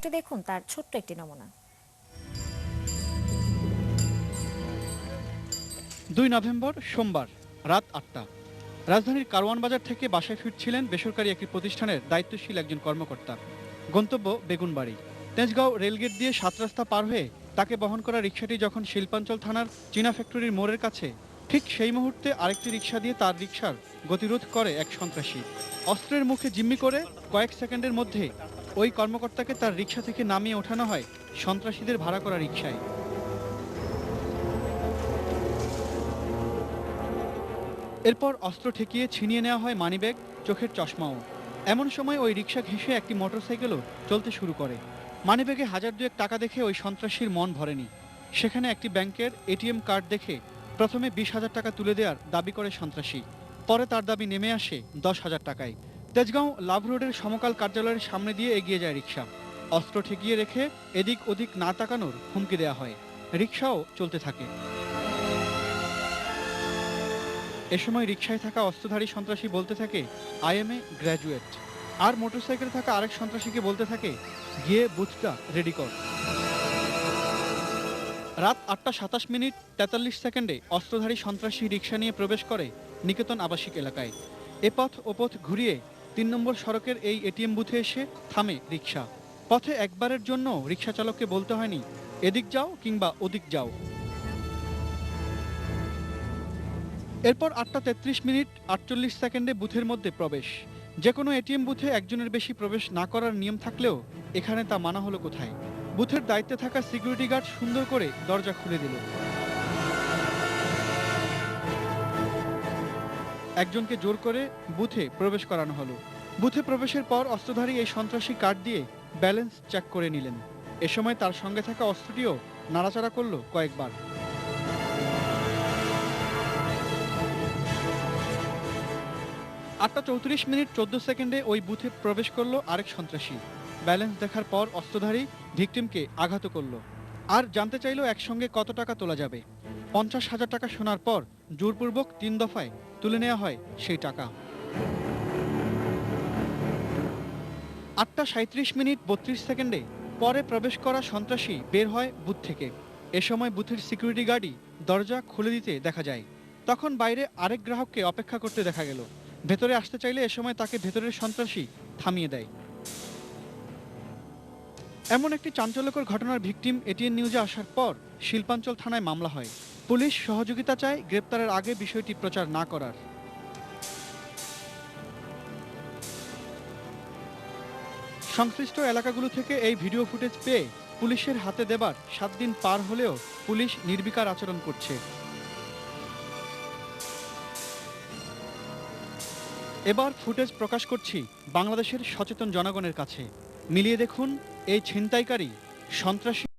একটু দেখুন, তার ছোট্ট একটি নমুনা। দুই নভেম্বর, সোমবার, রাত আটটা। রাজধানীর কারওয়ান বাজার থেকে বাসায় ফিরছিলেন বেসরকারি একটি প্রতিষ্ঠানের দায়িত্বশীল একজন কর্মকর্তা। গন্তব্য বেগুনবাড়ি। তেজগাঁও রেলগেট দিয়ে সাত রাস্তা পার হয়ে তাকে বহন করা রিক্সাটি যখন শিল্পাঞ্চল থানার চীনা ফ্যাক্টরির মোড়ের কাছে, ঠিক সেই মুহূর্তে আরেকটি রিক্সা দিয়ে তার রিক্সার গতিরোধ করে এক সন্ত্রাসী। অস্ত্রের মুখে জিম্মি করে কয়েক সেকেন্ডের মধ্যে ওই কর্মকর্তাকে তার রিক্সা থেকে নামিয়ে ওঠানো হয় সন্ত্রাসীদের ভাড়া করা রিক্সায় এরপর অস্ত্র ঠেকিয়ে ছিনিয়ে নেওয়া হয় মানিব্যাগ, চোখের চশমাও। এমন সময় ওই রিক্সা ঘেঁষে একটি মোটরসাইকেলও চলতে শুরু করে। মানিব্যাগে হাজার দুয়েক টাকা দেখে ওই সন্ত্রাসীর মন ভরেনি। সেখানে একটি ব্যাংকের এটিএম কার্ড দেখে প্রথমে বিশ হাজার টাকা তুলে দেওয়ার দাবি করে সন্ত্রাসী। পরে তার দাবি নেমে আসে দশ হাজার টাকায়। তেজগাঁও লাভ রোডের সমকাল কার্যালয়ের সামনে দিয়ে এগিয়ে যায় রিক্সা অস্ত্র ঠেকিয়ে রেখে এদিক ওদিক না তাকানোর হুমকি দেওয়া হয়। রিক্সাও চলতে থাকে। এ সময় রিকশায় থাকা অস্ত্রধারী সন্ত্রাসী বলতে থাকে আই এম এ গ্র্যাজুয়েট আর মোটরসাইকেলে থাকা আরেক সন্ত্রাসীকে বলতে থাকে, গিয়ে বুথটা রেডি কর। রাত আটটা সাতাশ মিনিট তেতাল্লিশ সেকেন্ডে অস্ত্রধারী সন্ত্রাসী রিক্সা নিয়ে প্রবেশ করে নিকেতন আবাসিক এলাকায়। এ পথ ও পথ ঘুরিয়ে তিন নম্বর সড়কের এই এটিএম বুথে এসে থামে রিক্সা পথে একবারের জন্য রিক্সা চালককে বলতে হয়নি, এদিক যাও কিংবা ওদিক যাও। এরপর আটটা তেত্রিশ মিনিট আটচল্লিশ সেকেন্ডে বুথের মধ্যে প্রবেশ। যে কোনো এটিএম বুথে একজনের বেশি প্রবেশ না করার নিয়ম থাকলেও এখানে তা মানা হলো কোথায়? বুথের দায়িত্বে থাকা সিকিউরিটি গার্ড সুন্দর করে দরজা খুলে দিল। একজনকে জোর করে বুথে প্রবেশ করানো হলো। বুথে প্রবেশের পর অস্ত্রধারী এই সন্ত্রাসী কার্ড দিয়ে ব্যালেন্স চেক করে নিলেন। এ সময় তার সঙ্গে থাকা অস্ত্রটিও নাড়াচাড়া করল কয়েকবার। আটটা চৌত্রিশ মিনিট চোদ্দ সেকেন্ডে ওই বুথে প্রবেশ করল আরেক সন্ত্রাসী। ব্যালেন্স দেখার পর অস্ত্রধারী ভিকটিমকে আঘাত করল। আর জানতে চাইলো একসঙ্গে কত টাকা তোলা যাবে? পঞ্চাশ হাজার টাকা শোনার পর জোরপূর্বক তিন দফায় তুলে নেওয়া হয় সেই টাকা। আটটা সাঁত্রিশ মিনিট বত্রিশ সেকেন্ডে পরে প্রবেশ করা সন্ত্রাসী বের হয় বুথ থেকে। এ সময় বুথের সিকিউরিটি গার্ডই দরজা খুলে দিতে দেখা যায়। তখন বাইরে আরেক গ্রাহককে অপেক্ষা করতে দেখা গেল। ভেতরে আসতে চাইলে এ সময় তাকে ভেতরের সন্ত্রাসী থামিয়ে দেয়। এমন একটি চাঞ্চল্যকর ঘটনার ভিকটিম এটিএন নিউজে আসার পর শিল্পাঞ্চল থানায় মামলা হয়। পুলিশ সহযোগিতা চায়, গ্রেপ্তারের আগে বিষয়টি প্রচার না করার। সংশ্লিষ্ট এলাকাগুলো থেকে এই ভিডিও ফুটেজ পেয়ে পুলিশের হাতে দেবার সাত দিন পার হলেও পুলিশ নির্বিকার আচরণ করছে। এবার ফুটেজ প্রকাশ করছি বাংলাদেশের সচেতন জনগণের কাছে। মিলিয়ে দেখুন এই ছিনতাইকারী সন্ত্রাসী